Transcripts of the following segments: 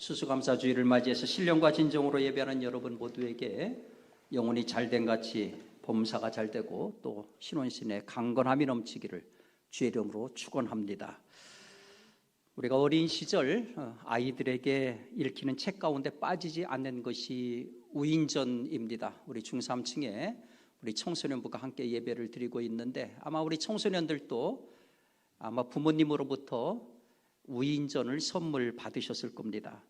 수수감사주의를 맞이해서 신령과 진정으로 예배하는 여러분 모두에게 영혼이 잘된 같이 범사가 잘 되고 또 신혼신의 강건함이 넘치기를 주의 이름으로 축원합니다. 우리가 어린 시절 어, 아이들에게 읽히는 책 가운데 빠지지 않는 것이 우인전입니다. 우리 중3층에 우리 청소년부가 함께 예배를 드리고 있는데 아마 우리 청소년들도 아마 부모님으로부터 우인전을 선물 받으셨을 겁니다.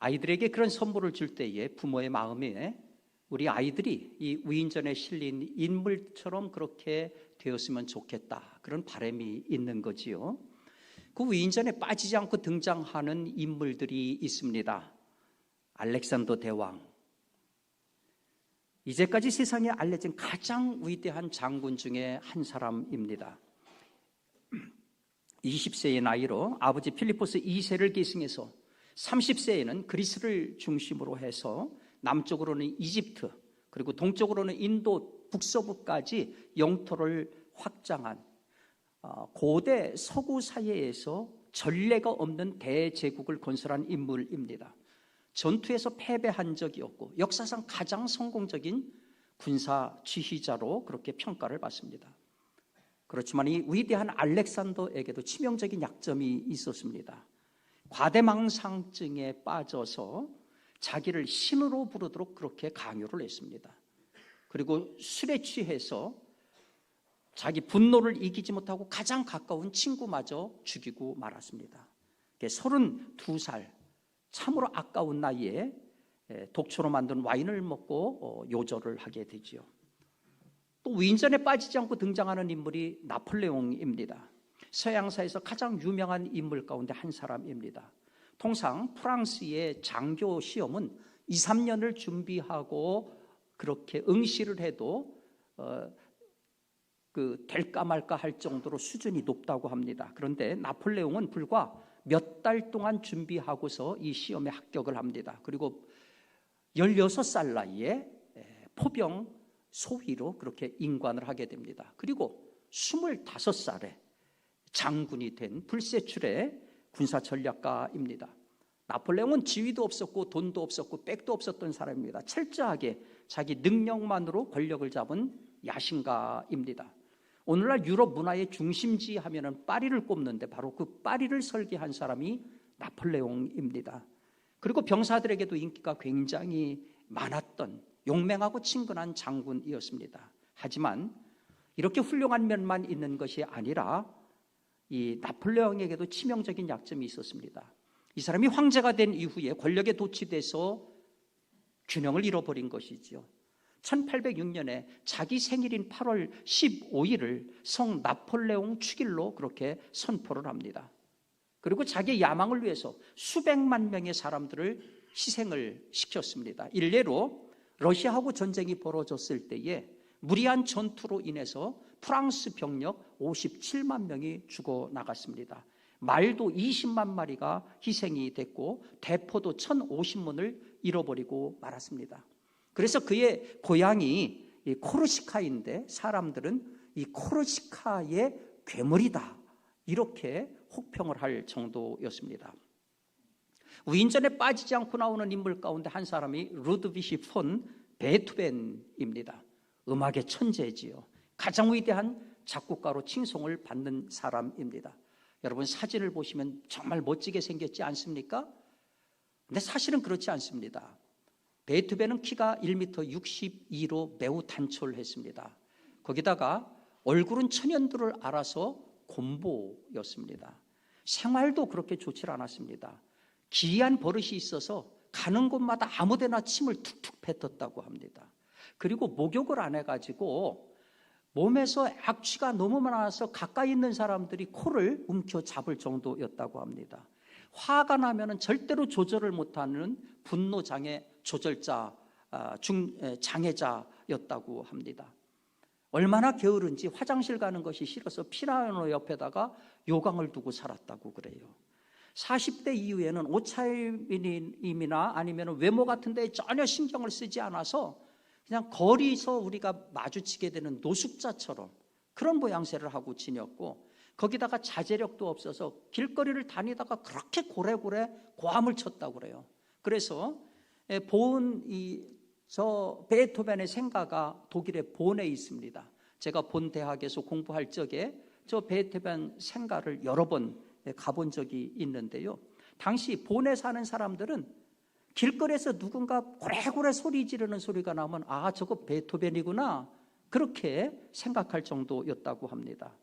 아이들에게 그런 선물을 줄 때에 부모의 마음에 우리 아이들이 이 우인전에 실린 인물처럼 그렇게 되었으면 좋겠다. 그런 바람이 있는 거지요. 그 우인전에 빠지지 않고 등장하는 인물들이 있습니다. 알렉산더 대왕. 이제까지 세상에 알려진 가장 위대한 장군 중에 한 사람입니다. 20세의 나이로 아버지 필리포스 2세를 계승해서 30세에는 그리스를 중심으로 해서 남쪽으로는 이집트 그리고 동쪽으로는 인도 북서부까지 영토를 확장한 어, 고대 서구 사회에서 전례가 없는 대제국을 건설한 인물입니다. 전투에서 패배한 적이 없고 역사상 가장 성공적인 군사 지휘자로 그렇게 평가를 받습니다. 그렇지만 이 위대한 알렉산더에게도 치명적인 약점이 있었습니다. 과대망상증에 빠져서 자기를 신으로 부르도록 그렇게 강요를 했습니다. 그리고 술에 취해서 자기 분노를 이기지 못하고 가장 가까운 친구마저 죽이고 말았습니다. 32살 참으로 아까운 나이에 독초로 만든 와인을 먹고 어, 요절을 하게 되지요. 또 위인전에 빠지지 않고 등장하는 인물이 나폴레옹입니다. 서양사에서 가장 유명한 인물 가운데 한 사람입니다. 통상 프랑스의 장교 시험은 2, 3년을 준비하고 그렇게 응시를 해도 어, 그 될까 말까 할 정도로 수준이 높다고 합니다. 그런데 나폴레옹은 불과 몇 달 동안 준비하고서 이 시험에 합격을 합니다. 그리고 16살 나이에 포병 소위로 그렇게 임관을 하게 됩니다. 그리고 25살에 장군이 된 불세출의 군사 전략가입니다. 나폴레옹은 지위도 없었고 돈도 없었고 백도 없었던 사람입니다. 철저하게 자기 능력만으로 권력을 잡은 야신가입니다. 오늘날 유럽 문화의 중심지 하면은 파리를 꼽는데 바로 그 파리를 설계한 사람이 나폴레옹입니다. 그리고 병사들에게도 인기가 굉장히 많았던 용맹하고 친근한 장군이었습니다. 하지만 이렇게 훌륭한 면만 있는 것이 아니라 이 나폴레옹에게도 치명적인 약점이 있었습니다. 이 사람이 황제가 된 이후에 권력에 도취돼서 균형을 잃어버린 것이지요. 1806년에 자기 생일인 8월 15일을 성 나폴레옹 축일로 그렇게 선포를 합니다. 그리고 자기 야망을 위해서 수백만 명의 사람들을 희생을 시켰습니다. 일례로 러시아하고 전쟁이 벌어졌을 때에 무리한 전투로 인해서 프랑스 병력 57만 명이 죽어 나갔습니다. 말도 20만 마리가 희생이 됐고 대포도 1,050문을 잃어버리고 말았습니다. 그래서 그의 고향이 코르시카인데 사람들은 이 코르시카의 괴물이다. 이렇게 혹평을 할 정도였습니다. 위인전에 빠지지 않고 나오는 인물 가운데 한 사람이 루드비시 폰 베토벤입니다. 음악의 천재지요. 가장 위대한 작곡가로 칭송을 받는 사람입니다. 여러분 사진을 보시면 정말 멋지게 생겼지 않습니까? 근데 사실은 그렇지 않습니다. 베토벤은 키가 1m 62로 매우 단촐했습니다. 거기다가 얼굴은 천연두를 알아서 곰보였습니다. 생활도 그렇게 좋지 않았습니다. 기이한 버릇이 있어서 가는 곳마다 아무데나 침을 툭툭 뱉었다고 합니다. 그리고 목욕을 안 해가지고 몸에서 악취가 너무 많아서 가까이 있는 사람들이 코를 움켜 잡을 정도였다고 합니다. 화가 나면 절대로 조절을 못하는 분노 장애 조절자, 아, 중, 장애자였다고 합니다. 얼마나 게으른지 화장실 가는 것이 싫어서 피라노 옆에다가 요강을 두고 살았다고 그래요. 40대 이후에는 옷차림이나 아니면 외모 같은 데 전혀 신경을 쓰지 않아서 그냥 거리서 우리가 마주치게 되는 노숙자처럼 그런 모양새를 하고 지녔고 거기다가 자제력도 없어서 길거리를 다니다가 그렇게 고래고래 고함을 쳤다고 그래요. 그래서 예, 본이저 베토벤의 생가가 독일의 본에 있습니다. 제가 본 대학에서 공부할 적에 저 베토벤 생가를 여러 번 예, 가본 적이 있는데요. 당시 본에 사는 사람들은 길거리에서 누군가 고래고래 소리 지르는 소리가 나면 아 저거 베토벤이구나 그렇게 생각할 정도였다고 합니다.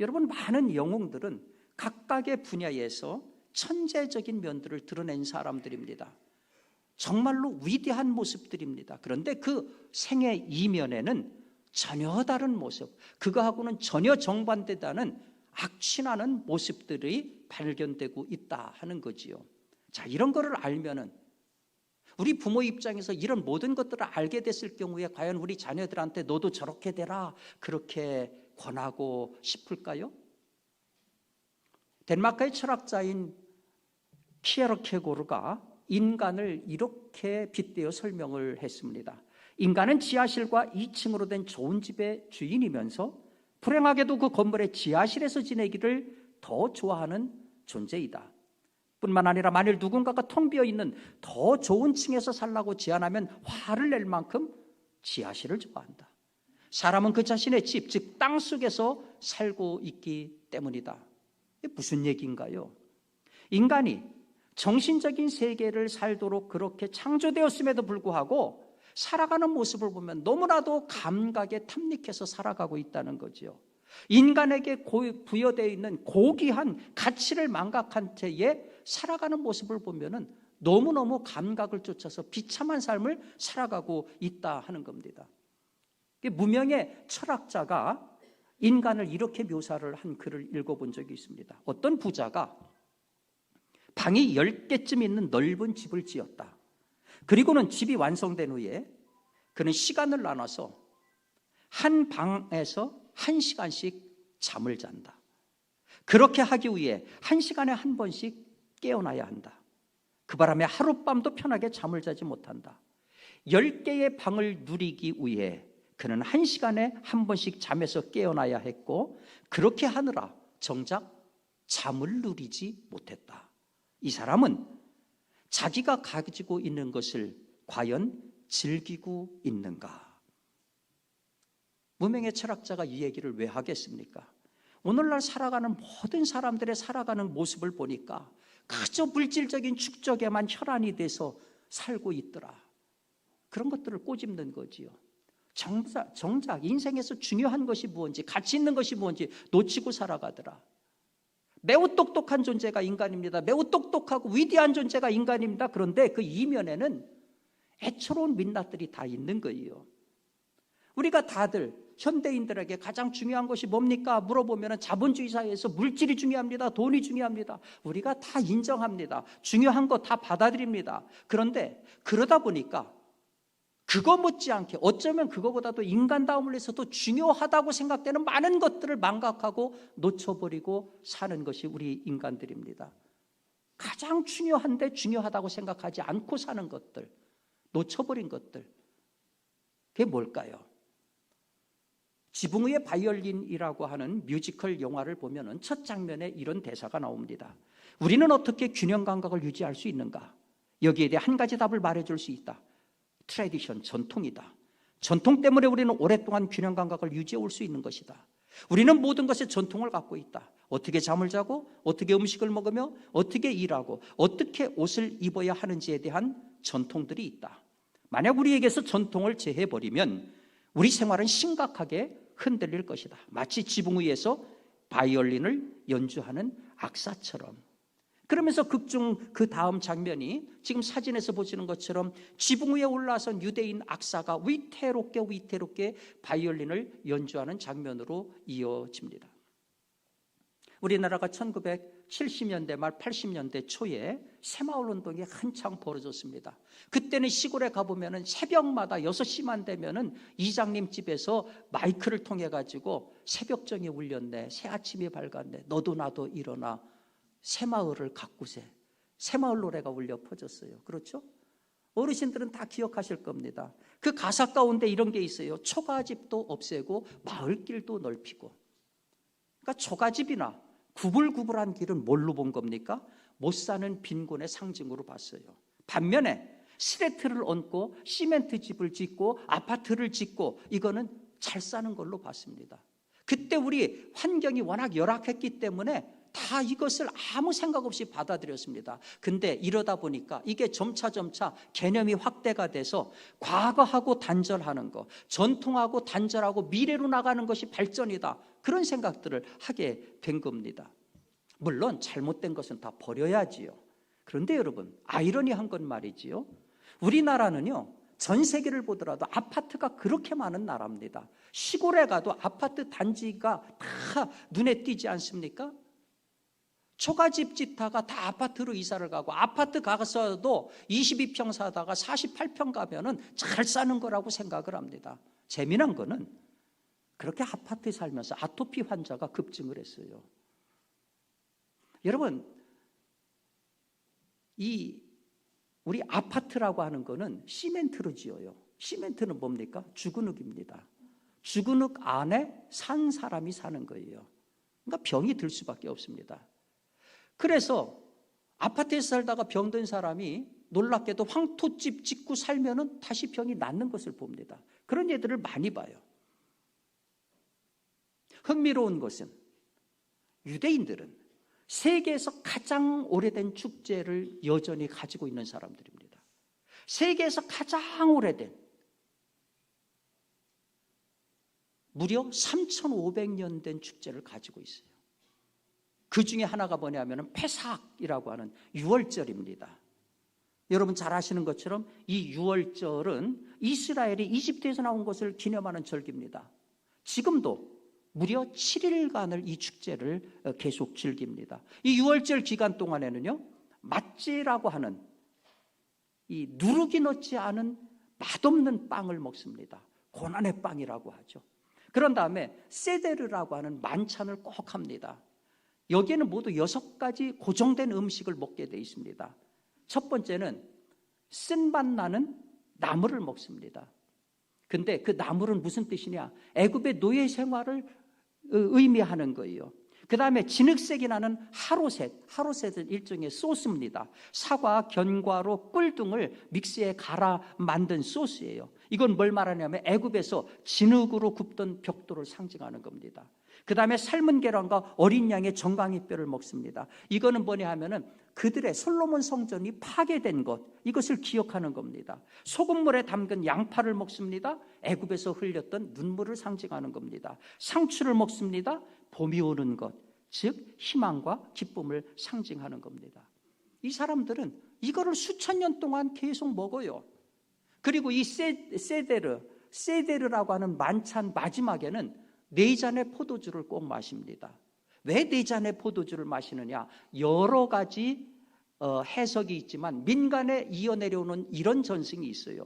여러분 많은 영웅들은 각각의 분야에서 천재적인 면들을 드러낸 사람들입니다. 정말로 위대한 모습들입니다. 그런데 그 생의 이면에는 전혀 다른 모습, 그거하고는 전혀 정반대다는 악취나는 모습들이 발견되고 있다 하는 거지요. 자, 이런 거를 알면은 우리 부모 입장에서 이런 모든 것들을 알게 됐을 경우에 과연 우리 자녀들한테 너도 저렇게 되라 그렇게 권하고 싶을까요? 덴마크의 철학자인 키에르 케고르가 인간을 이렇게 빗대어 설명을 했습니다. 인간은 지하실과 2층으로 된 좋은 집의 주인이면서 불행하게도 그 건물의 지하실에서 지내기를 더 좋아하는 존재이다. 뿐만 아니라 만일 누군가가 텅 비어 있는 더 좋은 층에서 살라고 제안하면 화를 낼 만큼 지하실을 좋아한다. 사람은 그 자신의 집, 즉 땅 속에서 살고 있기 때문이다. 이게 무슨 얘기인가요? 인간이 정신적인 세계를 살도록 그렇게 창조되었음에도 불구하고 살아가는 모습을 보면 너무나도 감각에 탐닉해서 살아가고 있다는 거지요. 인간에게 부여되어 있는 고귀한 가치를 망각한 채에 살아가는 모습을 보면은 너무너무 감각을 쫓아서 비참한 삶을 살아가고 있다 하는 겁니다. 무명의 철학자가 인간을 이렇게 묘사를 한 글을 읽어본 적이 있습니다. 어떤 부자가 방이 10개쯤 있는 넓은 집을 지었다. 그리고는 집이 완성된 후에 그는 시간을 나눠서 한 방에서 한 시간씩 잠을 잔다. 그렇게 하기 위해 한 시간에 한 번씩 깨어나야 한다. 그 바람에 하룻밤도 편하게 잠을 자지 못한다. 열 개의 방을 누리기 위해 그는 한 시간에 한 번씩 잠에서 깨어나야 했고 그렇게 하느라 정작 잠을 누리지 못했다. 이 사람은 자기가 가지고 있는 것을 과연 즐기고 있는가? 무명의 철학자가 이 얘기를 왜 하겠습니까? 오늘날 살아가는 모든 사람들의 살아가는 모습을 보니까 그저 물질적인 축적에만 혈안이 돼서 살고 있더라. 그런 것들을 꼬집는 거지요. 정작, 정작 인생에서 중요한 것이 무엇인지, 가치 있는 것이 무엇인지 놓치고 살아가더라. 매우 똑똑한 존재가 인간입니다. 매우 똑똑하고 위대한 존재가 인간입니다. 그런데 그 이면에는 애처로운 민낯들이 다 있는 거예요. 우리가 다들 현대인들에게 가장 중요한 것이 뭡니까? 물어보면 자본주의 사회에서 물질이 중요합니다. 돈이 중요합니다. 우리가 다 인정합니다. 중요한 거 다 받아들입니다. 그런데 그러다 보니까 그거 못지않게 어쩌면 그거보다도 인간다움을 위해서 도 중요하다고 생각되는 많은 것들을 망각하고 놓쳐버리고 사는 것이 우리 인간들입니다. 가장 중요한데 중요하다고 생각하지 않고 사는 것들, 놓쳐버린 것들. 그게 뭘까요? 지붕 위의 바이올린이라고 하는 뮤지컬 영화를 보면 첫 장면에 이런 대사가 나옵니다. 우리는 어떻게 균형 감각을 유지할 수 있는가? 여기에 대해 한 가지 답을 말해줄 수 있다. 트레디션, 전통이다. 전통 때문에 우리는 오랫동안 균형 감각을 유지해 올 수 있는 것이다. 우리는 모든 것에 전통을 갖고 있다. 어떻게 잠을 자고, 어떻게 음식을 먹으며, 어떻게 일하고, 어떻게 옷을 입어야 하는지에 대한 전통들이 있다. 만약 우리에게서 전통을 제해버리면 우리 생활은 심각하게 흔들릴 것이다. 마치 지붕 위에서 바이올린을 연주하는 악사처럼. 그러면서 극중 그 다음 장면이 지금 사진에서 보시는 것처럼 지붕 위에 올라선 유대인 악사가 위태롭게 위태롭게 바이올린을 연주하는 장면으로 이어집니다. 우리나라가 1970년대 말 80년대 초에 새마을 운동이 한창 벌어졌습니다. 그때는 시골에 가보면 새벽마다 6시만 되면 이장님 집에서 마이크를 통해 가지고 새벽정이 울렸네. 새 아침이 밝았네. 너도 나도 일어나. 새마을을 가꾸세. 새마을 노래가 울려 퍼졌어요. 그렇죠? 어르신들은 다 기억하실 겁니다. 그 가사 가운데 이런 게 있어요. 초가집도 없애고 마을길도 넓히고 그러니까 초가집이나 구불구불한 길은 뭘로 본 겁니까? 못 사는 빈곤의 상징으로 봤어요. 반면에 시레트를 얹고 시멘트 집을 짓고 아파트를 짓고 이거는 잘 사는 걸로 봤습니다. 그때 우리 환경이 워낙 열악했기 때문에 다 이것을 아무 생각 없이 받아들였습니다. 근데 이러다 보니까 이게 점차 점차 개념이 확대가 돼서 과거하고 단절하는 것, 전통하고 단절하고 미래로 나가는 것이 발전이다. 그런 생각들을 하게 된 겁니다. 물론 잘못된 것은 다 버려야지요. 그런데 여러분, 아이러니한 건 말이지요. 우리나라는요, 전 세계를 보더라도 아파트가 그렇게 많은 나라입니다. 시골에 가도 아파트 단지가 다 눈에 띄지 않습니까? 초가집 짓다가 다 아파트로 이사를 가고 아파트 가서도 22평 사다가 48평 가면은 잘 사는 거라고 생각을 합니다. 재미난 거는 그렇게 아파트에 살면서 아토피 환자가 급증을 했어요. 여러분, 이 우리 아파트라고 하는 거는 시멘트로 지어요. 시멘트는 뭡니까? 주근흙입니다. 주근흙 안에 산 사람이 사는 거예요. 그러니까 병이 들 수밖에 없습니다. 그래서 아파트에서 살다가 병든 사람이 놀랍게도 황토집 짓고 살면은 다시 병이 낫는 것을 봅니다. 그런 예들을 많이 봐요. 흥미로운 것은 유대인들은 세계에서 가장 오래된 축제를 여전히 가지고 있는 사람들입니다. 세계에서 가장 오래된 무려 3,500년 된 축제를 가지고 있어요. 그 중에 하나가 뭐냐면 페삭이라고 하는 유월절입니다. 여러분 잘 아시는 것처럼 이 유월절은 이스라엘이 이집트에서 나온 것을 기념하는 절기입니다. 지금도 무려 7일간을 이 축제를 어, 계속 즐깁니다. 이 6월절 기간 동안에는요, 맛지라고 하는 이 누룩이 넣지 않은 맛없는 빵을 먹습니다. 고난의 빵이라고 하죠. 그런 다음에 세데르라고 하는 만찬을 꼭 합니다. 여기에는 모두 여섯 가지 고정된 음식을 먹게 돼 있습니다. 첫 번째는 쓴맛 나는 나물을 먹습니다. 근데 그 나물은 무슨 뜻이냐? 애굽의 노예 생활을 의미하는 거예요. 그 다음에 진흙색이 나는 하로셋, 하로셋은 일종의 소스입니다. 사과, 견과로, 꿀 등을 믹스에 갈아 만든 소스예요. 이건 뭘 말하냐면 애굽에서 진흙으로 굽던 벽돌을 상징하는 겁니다. 그 다음에 삶은 계란과 어린 양의 정강이 뼈를 먹습니다. 이거는 뭐냐 하면은 그들의 솔로몬 성전이 파괴된 것, 이것을 기억하는 겁니다. 소금물에 담근 양파를 먹습니다. 애굽에서 흘렸던 눈물을 상징하는 겁니다. 상추를 먹습니다. 봄이 오는 것, 즉 희망과 기쁨을 상징하는 겁니다. 이 사람들은 이거를 수천 년 동안 계속 먹어요. 그리고 이 세, 세데르, 세데르라고 하는 만찬 마지막에는 네 잔의 포도주를 꼭 마십니다. 왜네 잔의 포도주를 마시느냐? 여러 가지 어, 해석이 있지만 민간에 이어내려오는 이런 전승이 있어요.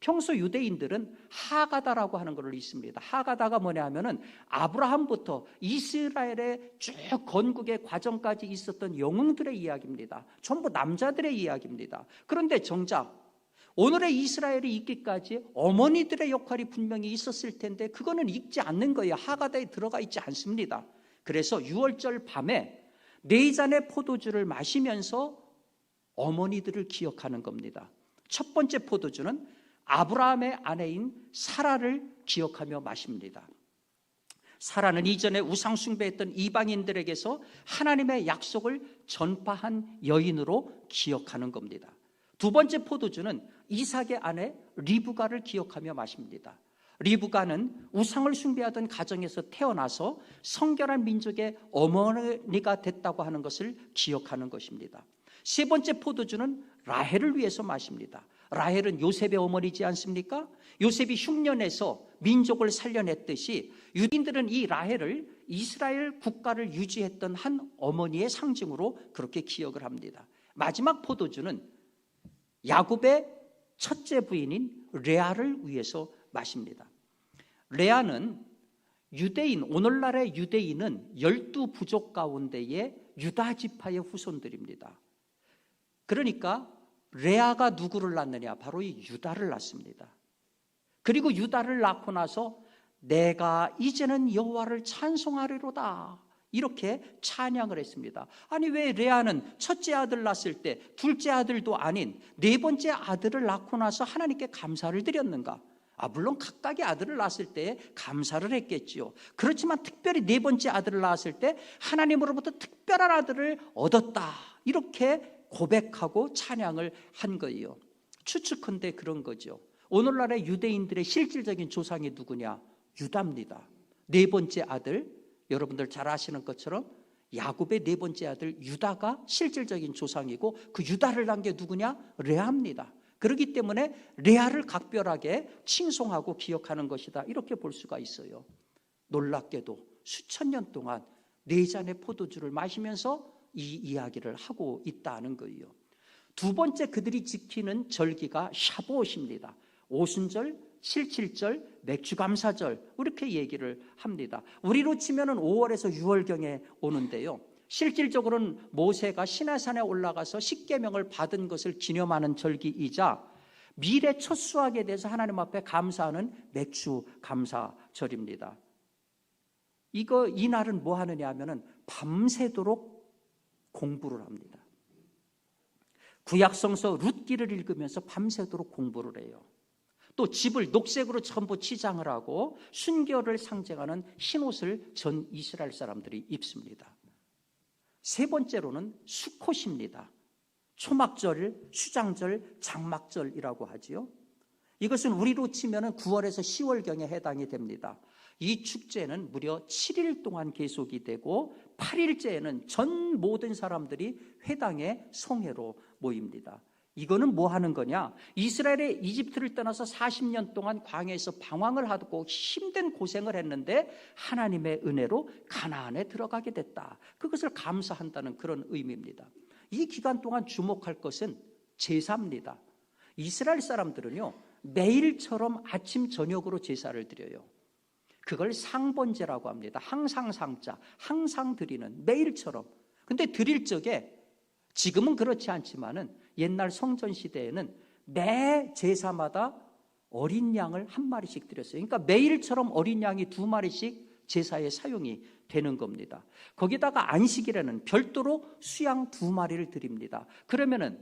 평소 유대인들은 하가다라고 하는 것을 있습니다. 하가다가 뭐냐 하면은 아브라함부터 이스라엘의 쭉 건국의 과정까지 있었던 영웅들의 이야기입니다. 전부 남자들의 이야기입니다. 그런데 정작 오늘의 이스라엘이 있기까지 어머니들의 역할이 분명히 있었을 텐데 그거는 읽지 않는 거예요. 하가다에 들어가 있지 않습니다. 그래서 6월절 밤에 네 잔의 포도주를 마시면서 어머니들을 기억하는 겁니다. 첫 번째 포도주는 아브라함의 아내인 사라를 기억하며 마십니다. 사라는 이전에 우상숭배했던 이방인들에게서 하나님의 약속을 전파한 여인으로 기억하는 겁니다. 두 번째 포도주는 이삭의 아내 리브가를 기억하며 마십니다. 리브가는 우상을 숭배하던 가정에서 태어나서 성결한 민족의 어머니가 됐다고 하는 것을 기억하는 것입니다. 세 번째 포도주는 라헬을 위해서 마십니다. 라헬은 요셉의 어머니지 않습니까? 요셉이 흉년에서 민족을 살려냈듯이 유대인들은 이 라헬을 이스라엘 국가를 유지했던 한 어머니의 상징으로 그렇게 기억을 합니다. 마지막 포도주는 야곱의 첫째 부인인 레아를 위해서 마십니다. 레아는 유대인, 오늘날의 유대인은 열두 부족 가운데의 유다 지파의 후손들입니다. 그러니까 레아가 누구를 낳느냐? 바로 이 유다를 낳습니다. 그리고 유다를 낳고 나서 내가 이제는 여호와를 찬송하리로다. 이렇게 찬양을 했습니다. 아니 왜 레아는 첫째 아들 낳았을 때 둘째 아들도 아닌 네 번째 아들을 낳고 나서 하나님께 감사를 드렸는가? 아 물론 각각의 아들을 낳았을 때 감사를 했겠지요. 그렇지만 특별히 네 번째 아들을 낳았을 때 하나님으로부터 특별한 아들을 얻었다. 이렇게 고백하고 찬양을 한 거예요. 추측컨대 그런 거죠. 오늘날의 유대인들의 실질적인 조상이 누구냐? 유다입니다. 네 번째 아들 여러분들 잘 아시는 것처럼 야곱의 네 번째 아들 유다가 실질적인 조상이고 그 유다를 낳은 게 누구냐? 레아입니다. 그렇기 때문에 레아를 각별하게 칭송하고 기억하는 것이다. 이렇게 볼 수가 있어요. 놀랍게도 수천 년 동안 네 잔의 포도주를 마시면서 이 이야기를 하고 있다는 거예요. 두 번째 그들이 지키는 절기가 샤보옷입니다. 오순절, 칠칠절, 맥주감사절 이렇게 얘기를 합니다. 우리로 치면 은 5월에서 6월경에 오는데요. 실질적으로는 모세가 시내산에 올라가서 십계명을 받은 것을 기념하는 절기이자 미래 첫 수확에 대해서 하나님 앞에 감사하는 맥주 감사절입니다. 이거 이 날은 뭐 하느냐 하면은 밤새도록 공부를 합니다. 구약성서 룻기를 읽으면서 밤새도록 공부를 해요. 또 집을 녹색으로 전부 치장을 하고 순결을 상징하는 흰옷을 전 이스라엘 사람들이 입습니다. 세 번째로는 수콧입니다. 초막절, 수장절, 장막절이라고 하지요. 이것은 우리로 치면 9월에서 10월경에 해당이 됩니다. 이 축제는 무려 7일 동안 계속이 되고 8일째에는 전 모든 사람들이 회당의 성회로 모입니다. 이거는 뭐 하는 거냐? 이스라엘의 이집트를 떠나서 40년 동안 광야에서 방황을 하고 힘든 고생을 했는데 하나님의 은혜로 가나안에 들어가게 됐다. 그것을 감사한다는 그런 의미입니다. 이 기간 동안 주목할 것은 제사입니다. 이스라엘 사람들은요, 매일처럼 아침 저녁으로 제사를 드려요. 그걸 상번제라고 합니다. 항상 상자, 항상 드리는 매일처럼. 근데 드릴 적에 지금은 그렇지 않지만은 옛날 성전 시대에는 매 제사마다 어린 양을 한 마리씩 드렸어요. 그러니까 매일처럼 어린 양이 두 마리씩 제사에 사용이 되는 겁니다. 거기다가 안식일에는 별도로 수양 두 마리를 드립니다. 그러면은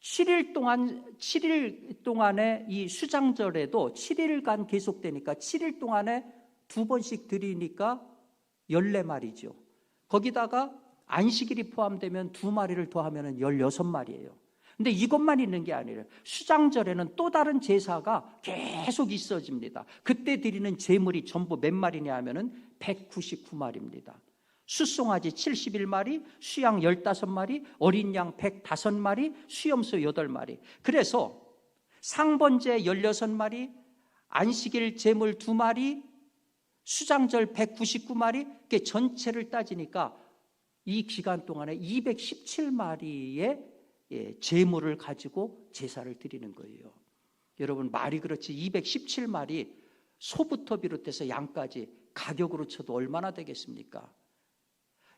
7일 동안 7일 동안의 이 수장절에도 7일간 계속되니까 7일 동안에 두 번씩 드리니까 14마리죠. 거기다가 안식일이 포함되면 두 마리를 더하면 16마리예요. 근데 이것만 있는 게 아니라 수장절에는 또 다른 제사가 계속 있어집니다. 그때 드리는 제물이 전부 몇 마리냐 하면은 199마리입니다. 수송아지 71마리, 수양 15마리, 어린 양 105마리, 수염소 8마리. 그래서 상번제 16마리, 안식일 제물 2마리, 수장절 199마리, 전체를 따지니까 이 기간 동안에 217마리의 제물을 가지고 제사를 드리는 거예요. 여러분 말이 그렇지 217마리 소부터 비롯해서 양까지 가격으로 쳐도 얼마나 되겠습니까?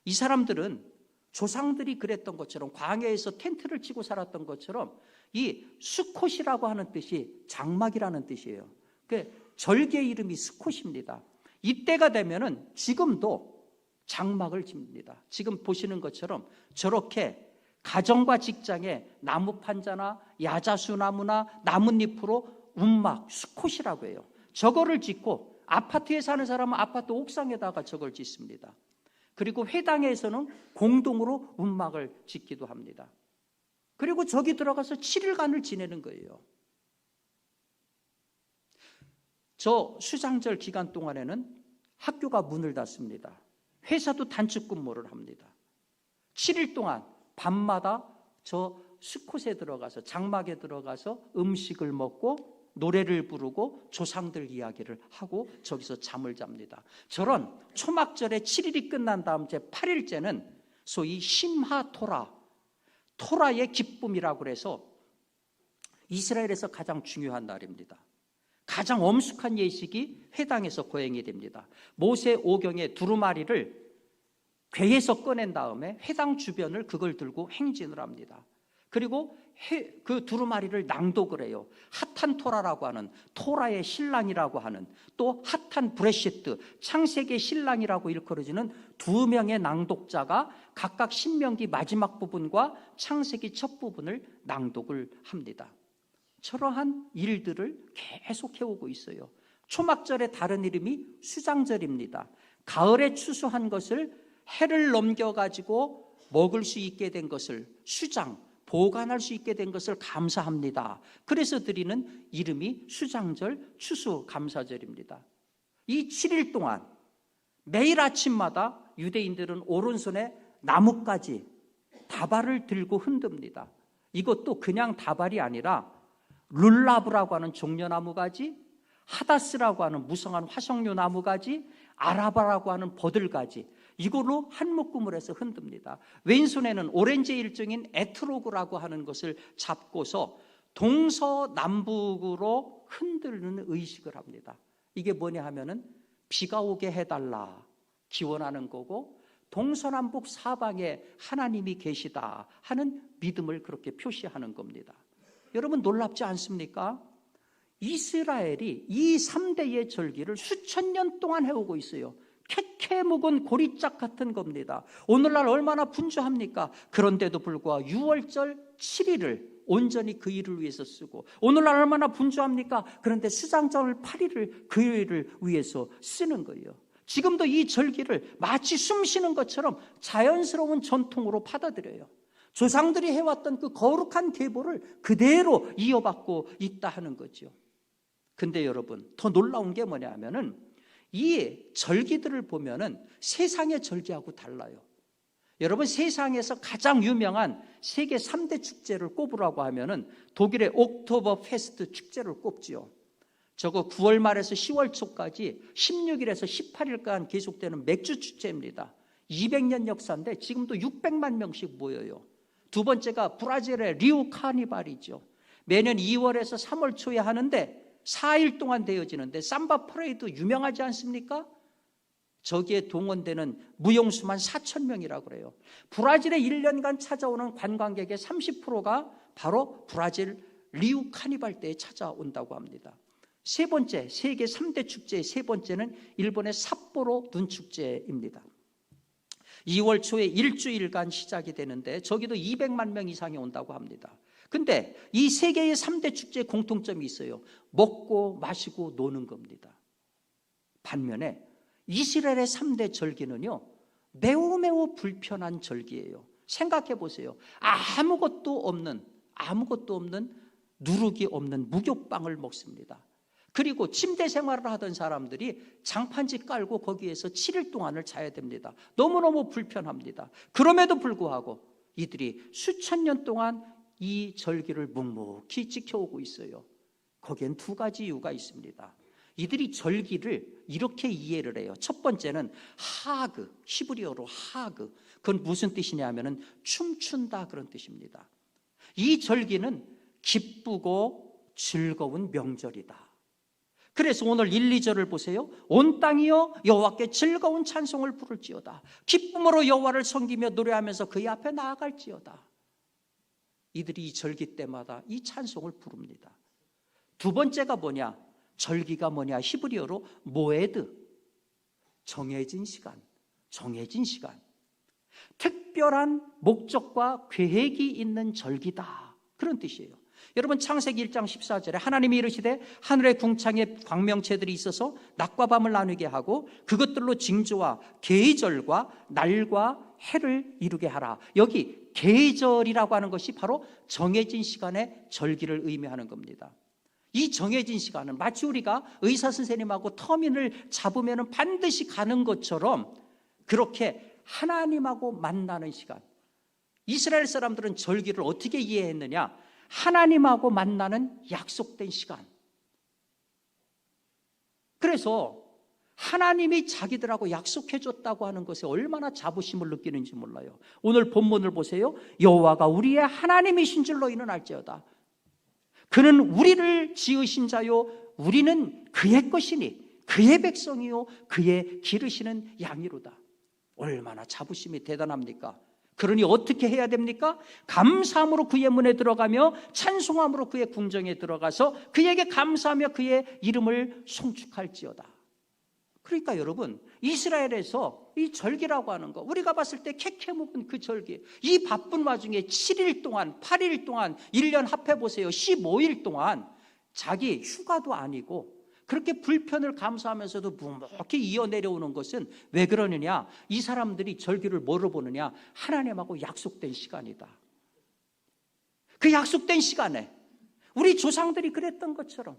이 사람들은 조상들이 그랬던 것처럼 광야에서 텐트를 치고 살았던 것처럼 이 수콧이라고 하는 뜻이 장막이라는 뜻이에요. 그 절개 이름이 수콧입니다. 이때가 되면은 지금도 장막을 집니다. 지금 보시는 것처럼 저렇게 가정과 직장에 나무 판자나 야자수 나무나 나뭇잎으로 움막 수콧이라고 해요. 저거를 짓고 아파트에 사는 사람은 아파트 옥상에다가 저걸 짓습니다. 그리고 회당에서는 공동으로 운막을 짓기도 합니다. 그리고 저기 들어가서 7일간을 지내는 거예요. 저 수장절 기간 동안에는 학교가 문을 닫습니다. 회사도 단축 근무를 합니다. 7일 동안 밤마다 저 수콧에 들어가서 장막에 들어가서 음식을 먹고 노래를 부르고 조상들 이야기를 하고 저기서 잠을 잡니다. 저런 초막절에 7일이 끝난 다음 제 8일째는 소위 심하 토라, 토라의 기쁨이라고 그래서 이스라엘에서 가장 중요한 날입니다. 가장 엄숙한 예식이 회당에서 거행이 됩니다. 모세 오경의 두루마리를 괴에서 꺼낸 다음에 회당 주변을 그걸 들고 행진을 합니다. 그리고 해- 그 두루마리를 낭독을 해요. 핫한 토라라고 하는 토라의 신랑이라고 하는 또 핫한 브레시트 창세기의 신랑이라고 일컬어지는 두 명의 낭독자가 각각 신명기 마지막 부분과 창세기 첫 부분을 낭독을 합니다. 저러한 일들을 계속 해오고 있어요. 초막절의 다른 이름이 수장절입니다. 가을에 추수한 것을 해를 넘겨가지고 먹을 수 있게 된 것을 수장, 보관할 수 있게 된 것을 감사합니다. 그래서 드리는 이름이 수장절, 추수 감사절입니다. 이 7일 동안 매일 아침마다 유대인들은 오른손에 나뭇가지, 다발을 들고 흔듭니다. 이것도 그냥 다발이 아니라 룰라브라고 하는 종려나무 가지, 하다스라고 하는 무성한 화석류 나무 가지, 아라바라고 하는 버들 가지 이걸로 한 묶음을 해서 흔듭니다. 왼손에는 오렌지 일종인 에트로그라고 하는 것을 잡고서 동서남북으로 흔들는 의식을 합니다. 이게 뭐냐 하면은 비가 오게 해달라 기원하는 거고 동서남북 사방에 하나님이 계시다 하는 믿음을 그렇게 표시하는 겁니다. 여러분 놀랍지 않습니까? 이스라엘이 이 3대의 절기를 수천 년 동안 해오고 있어요. 캐캐 묵은 고리짝 같은 겁니다. 오늘날 얼마나 분주합니까? 그런데도 불구하고 6월절 7일을 온전히 그 일을 위해서 쓰고 오늘날 얼마나 분주합니까? 그런데 수장절 8일을 그 일을 위해서 쓰는 거예요. 지금도 이 절기를 마치 숨 쉬는 것처럼 자연스러운 전통으로 받아들여요. 조상들이 해왔던 그 거룩한 계보를 그대로 이어받고 있다 하는 거죠. 근데 여러분, 더 놀라운 게 뭐냐 하면은 이 절기들을 보면은 세상의 절기하고 달라요. 여러분 세상에서 가장 유명한 세계 3대 축제를 꼽으라고 하면은 독일의 옥토버 페스트 축제를 꼽지요. 저거 9월 말에서 10월 초까지 16일에서 18일간 계속되는 맥주 축제입니다. 200년 역사인데 지금도 600만 명씩 모여요. 두 번째가 브라질의 리우 카니발이죠. 매년 2월에서 3월 초에 하는데 4일 동안 되어지는데 삼바 프레이드 유명하지 않습니까? 저기에 동원되는 무용수만 4천 명이라고 그래요. 브라질에 1년간 찾아오는 관광객의 30%가 바로 브라질 리우 카니발 때에 찾아온다고 합니다. 세 번째, 세계 3대 축제의 세 번째는 일본의 삿포로 눈축제입니다. 2월 초에 일주일간 시작이 되는데 저기도 200만 명 이상이 온다고 합니다. 근데 이 세계의 3대 축제의 공통점이 있어요. 먹고 마시고 노는 겁니다. 반면에 이스라엘의 3대 절기는요. 매우 매우 불편한 절기예요. 생각해 보세요. 아무것도 없는 아무것도 없는 누룩이 없는 무교빵을 먹습니다. 그리고 침대 생활을 하던 사람들이 장판지 깔고 거기에서 7일 동안을 자야 됩니다. 너무너무 불편합니다. 그럼에도 불구하고 이들이 수천 년 동안 이 절기를 묵묵히 지켜오고 있어요. 거기엔 두 가지 이유가 있습니다. 이들이 절기를 이렇게 이해를 해요. 첫 번째는 하그, 히브리어로 하그. 그건 무슨 뜻이냐 하면은 춤춘다 그런 뜻입니다. 이 절기는 기쁘고 즐거운 명절이다. 그래서 오늘 1, 2절을 보세요. 온 땅이여 여호와께 즐거운 찬송을 부를지어다. 기쁨으로 여호와를 섬기며 노래하면서 그의 앞에 나아갈지어다. 이들이 이 절기 때마다 이 찬송을 부릅니다. 두 번째가 뭐냐? 절기가 뭐냐? 히브리어로 모에드. 정해진 시간. 정해진 시간. 특별한 목적과 계획이 있는 절기다. 그런 뜻이에요. 여러분 창세기 1장 14절에 하나님이 이르시되 하늘의 궁창에 광명체들이 있어서 낮과 밤을 나누게 하고 그것들로 징조와 계절과 날과 해를 이루게 하라. 여기 계절이라고 하는 것이 바로 정해진 시간의 절기를 의미하는 겁니다. 이 정해진 시간은 마치 우리가 의사 선생님하고 터민을 잡으면 반드시 가는 것처럼 그렇게 하나님하고 만나는 시간. 이스라엘 사람들은 절기를 어떻게 이해했느냐? 하나님하고 만나는 약속된 시간. 그래서 하나님이 자기들하고 약속해 줬다고 하는 것에 얼마나 자부심을 느끼는지 몰라요. 오늘 본문을 보세요. 여호와가 우리의 하나님이신 줄 너희는 알지어다. 그는 우리를 지으신 자요 우리는 그의 것이니 그의 백성이요 그의 기르시는 양이로다. 얼마나 자부심이 대단합니까? 그러니 어떻게 해야 됩니까? 감사함으로 그의 문에 들어가며 찬송함으로 그의 궁정에 들어가서 그에게 감사하며 그의 이름을 송축할지어다. 그러니까 여러분 이스라엘에서 이 절기라고 하는 거 우리가 봤을 때 캐캐 묵은 그 절기 이 바쁜 와중에 7일 동안 8일 동안 1년 합해 보세요 15일 동안 자기 휴가도 아니고 그렇게 불편을 감수하면서도 묵묵히 이어 내려오는 것은 왜 그러느냐 이 사람들이 절기를 뭐로 보느냐 하나님하고 약속된 시간이다 그 약속된 시간에 우리 조상들이 그랬던 것처럼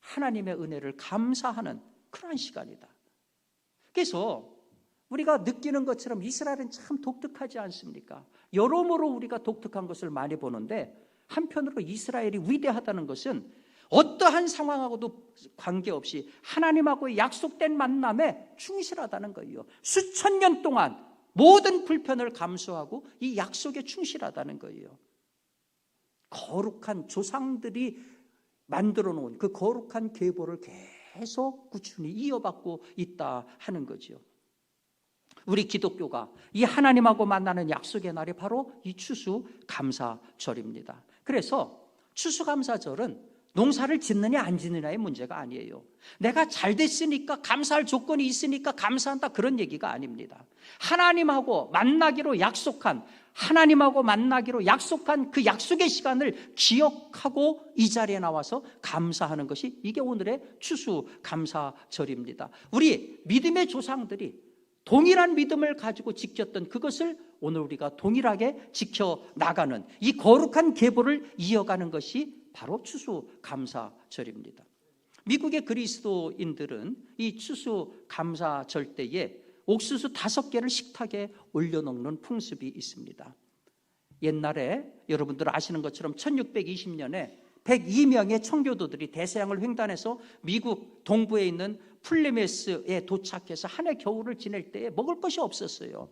하나님의 은혜를 감사하는 그러한 시간이다. 그래서 우리가 느끼는 것처럼 이스라엘은 참 독특하지 않습니까? 여러모로 우리가 독특한 것을 많이 보는데 한편으로 이스라엘이 위대하다는 것은 어떠한 상황하고도 관계없이 하나님하고 약속된 만남에 충실하다는 거예요. 수천 년 동안 모든 불편을 감수하고 이 약속에 충실하다는 거예요. 거룩한 조상들이 만들어 놓은 그 거룩한 계보를 계속 꾸준히 이어받고 있다 하는 거죠. 우리 기독교가 이 하나님하고 만나는 약속의 날이 바로 이 추수 감사절입니다. 그래서 추수 감사절은 농사를 짓느냐 안 짓느냐의 문제가 아니에요. 내가 잘 됐으니까 감사할 조건이 있으니까 감사한다 그런 얘기가 아닙니다. 하나님하고 만나기로 약속한 하나님하고 만나기로 약속한 그 약속의 시간을 기억하고 이 자리에 나와서 감사하는 것이 이게 오늘의 추수 감사절입니다. 우리 믿음의 조상들이 동일한 믿음을 가지고 지켰던 그것을 오늘 우리가 동일하게 지켜 나가는 이 거룩한 계보를 이어가는 것이 바로 추수 감사절입니다. 미국의 그리스도인들은 이 추수 감사절 때에 옥수수 다섯 개를 식탁에 올려놓는 풍습이 있습니다. 옛날에 여러분들 아시는 것처럼 1620년에 102명의 청교도들이 대서양을 횡단해서 미국 동부에 있는 플레메스에 도착해서 한 해 겨울을 지낼 때에 먹을 것이 없었어요.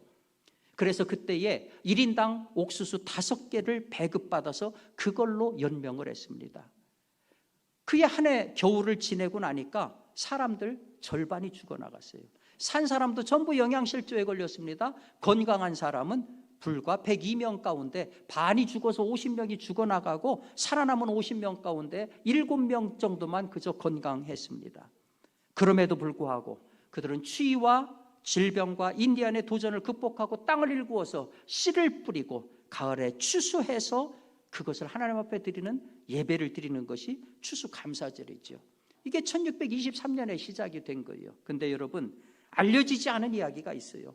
그래서 그때에 1인당 옥수수 다섯 개를 배급받아서 그걸로 연명을 했습니다. 그의 한 해 겨울을 지내고 나니까 사람들 절반이 죽어나갔어요. 산 사람도 전부 영양실조에 걸렸습니다. 건강한 사람은 불과 102명 가운데 반이 죽어서 50명이 죽어나가고 살아남은 50명 가운데 7명 정도만 그저 건강했습니다. 그럼에도 불구하고 그들은 추위와 질병과 인디안의 도전을 극복하고 땅을 일구어서 씨를 뿌리고 가을에 추수해서 그것을 하나님 앞에 드리는 예배를 드리는 것이 추수 감사절이죠. 이게 1623년에 시작이 된 거예요. 근데 여러분 알려지지 않은 이야기가 있어요.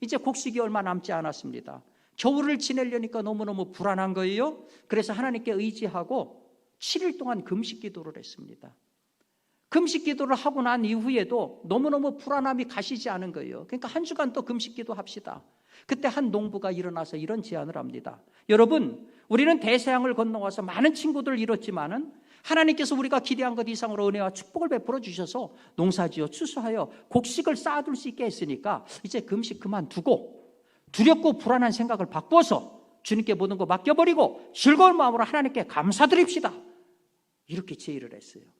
이제 곡식이 얼마 남지 않았습니다. 겨울을 지내려니까 너무너무 불안한 거예요. 그래서 하나님께 의지하고 7일 동안 금식 기도를 했습니다. 금식 기도를 하고 난 이후에도 너무너무 불안함이 가시지 않은 거예요. 그러니까 한 주간 또 금식 기도 합시다. 그때 한 농부가 일어나서 이런 제안을 합니다. 여러분, 우리는 대서양을 건너와서 많은 친구들을 잃었지만은 하나님께서 우리가 기대한 것 이상으로 은혜와 축복을 베풀어 주셔서 농사지어 추수하여 곡식을 쌓아둘 수 있게 했으니까 이제 금식 그만두고 두렵고 불안한 생각을 바꿔서 주님께 모든 거 맡겨버리고 즐거운 마음으로 하나님께 감사드립시다. 이렇게 제의를 했어요.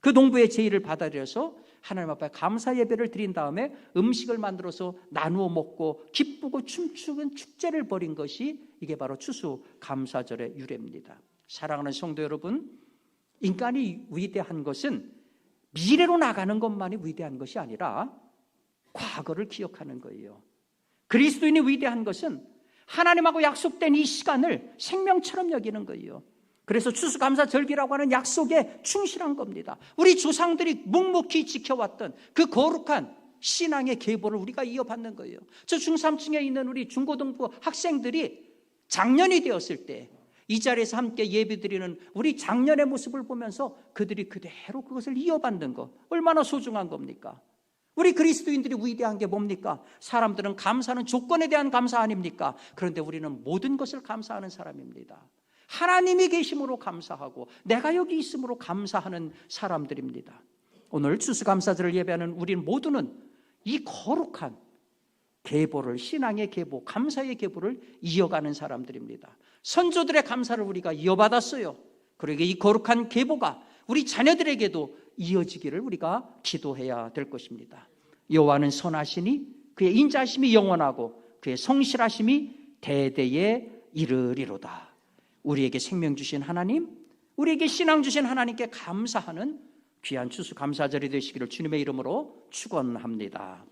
그 농부의 제의를 받아들여서 하나님 앞에 감사 예배를 드린 다음에 음식을 만들어서 나누어 먹고 기쁘고 춤추는 축제를 벌인 것이 이게 바로 추수 감사절의 유래입니다. 사랑하는 성도 여러분, 인간이 위대한 것은 미래로 나가는 것만이 위대한 것이 아니라 과거를 기억하는 거예요. 그리스도인이 위대한 것은 하나님하고 약속된 이 시간을 생명처럼 여기는 거예요. 그래서 추수감사절기라고 하는 약속에 충실한 겁니다. 우리 조상들이 묵묵히 지켜왔던 그 거룩한 신앙의 계보를 우리가 이어받는 거예요. 저 중3층에 있는 우리 중고등부 학생들이 작년이 되었을 때 이 자리에서 함께 예배드리는 우리 작년의 모습을 보면서 그들이 그대로 그것을 이어받는 것 얼마나 소중한 겁니까? 우리 그리스도인들이 위대한 게 뭡니까? 사람들은 감사는 조건에 대한 감사 아닙니까? 그런데 우리는 모든 것을 감사하는 사람입니다. 하나님이 계심으로 감사하고 내가 여기 있음으로 감사하는 사람들입니다. 오늘 추수감사절을 예배하는 우리 모두는 이 거룩한 계보를 신앙의 계보, 감사의 계보를 이어가는 사람들입니다. 선조들의 감사를 우리가 이어받았어요. 그러게 이 거룩한 계보가 우리 자녀들에게도 이어지기를 우리가 기도해야 될 것입니다. 여호와는 선하시니 그의 인자심이 영원하고 그의 성실하심이 대대에 이르리로다. 우리에게 생명 주신 하나님, 우리에게 신앙 주신 하나님께 감사하는 귀한 추수 감사절이 되시기를 주님의 이름으로 축원합니다.